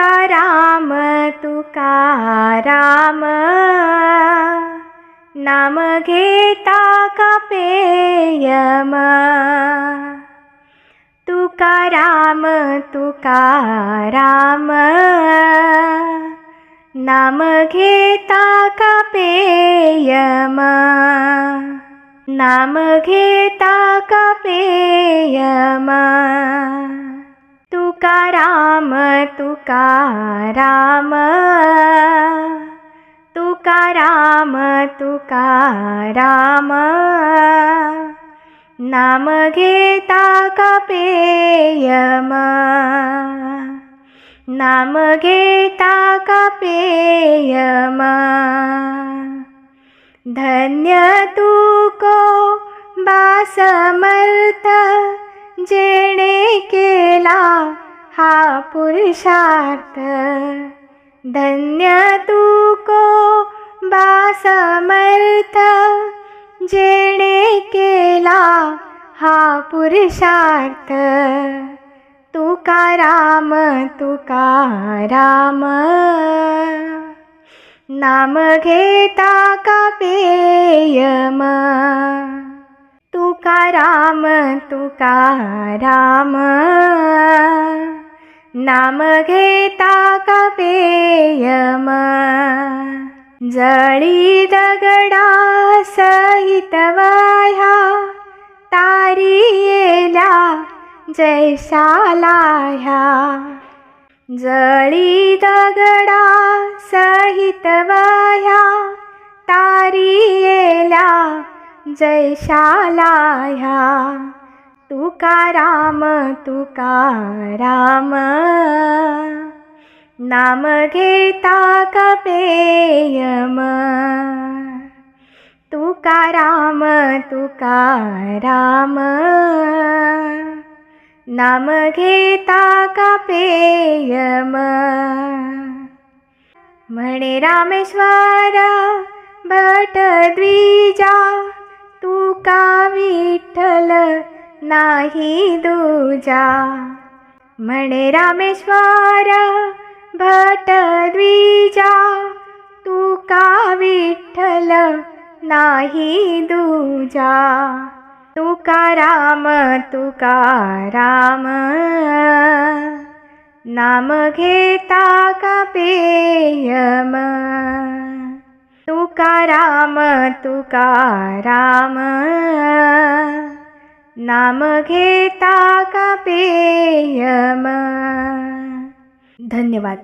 तुका राम तुका राम? नाम घेता का पेयम? तुका राम तुका राम? नाम घेता का पेयम? नाम घेता का पेयम तुका राम तुका राम. तुका राम तुका राम. नाम घेता का पेयम? नाम घेता का पेयम? धन्य तू को बासमर्थ जेणे केला हा पुरुषार्थ धन्य तू को बासमर्थ जेणे केला हा पुरुषार्थ। तुका राम तुका राम। नाम घेता का पेयम? तुका राम तुका राम नाम घेता कपेयम जळी दगडा सहित वह्या तारी येल्या जैशाला ह्या जळी दगडा सहित वह्या तारी येल्या जैशाला ह्या राम तुका राम? नाम घेता का पेयम? तुका राम तुका राम? नाम घेता का पेयम? म्हणे रामेश्वर भट द्विजा तुका विठ्ठल नाही दूजा। रामेश्वर भट द्विजा। तुका विठ्ठल नाही दूजा। तुका राम तुका राम। नाम घेता का पेयम। तुका राम तुका राम नाम घेता का पेयम? धन्यवाद.